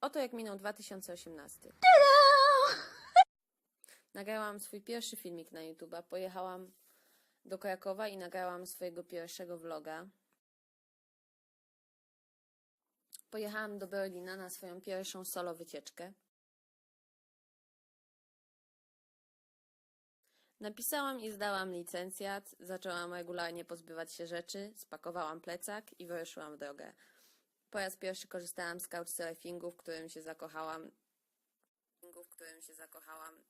Oto jak minął 2018. Nagrałam swój pierwszy filmik na YouTube'a. Pojechałam do Krakowa i nagrałam swojego pierwszego vloga. Pojechałam do Berlina na swoją pierwszą solo wycieczkę. Napisałam i zdałam licencjat, zaczęłam regularnie pozbywać się rzeczy, spakowałam plecak i wyruszyłam w drogę. Po raz pierwszy korzystałam z couchsurfingu, w którym się zakochałam. W którym się zakochałam.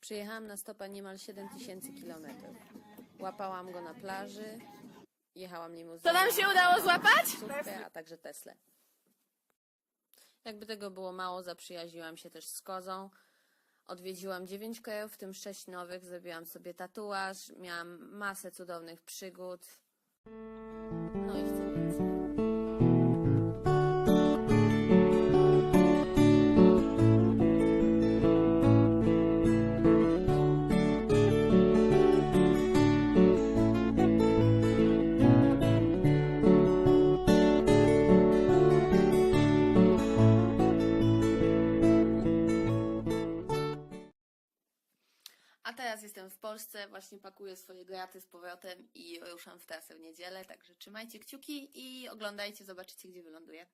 Przyjechałam na stopa niemal 7000 km. Łapałam go na plaży, jechałam limuzyną. To nam się udało złapać? taksówkę, a także Teslę. Jakby tego było mało, zaprzyjaźniłam się też z kozą. Odwiedziłam dziewięć krajów, w tym sześć nowych. Zrobiłam sobie tatuaż, miałam masę cudownych przygód. No i A teraz jestem w Polsce, właśnie pakuję swoje graty z powrotem i ruszam w trasę w niedzielę, także trzymajcie kciuki i oglądajcie, zobaczycie gdzie wyląduję.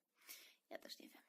Ja też nie wiem.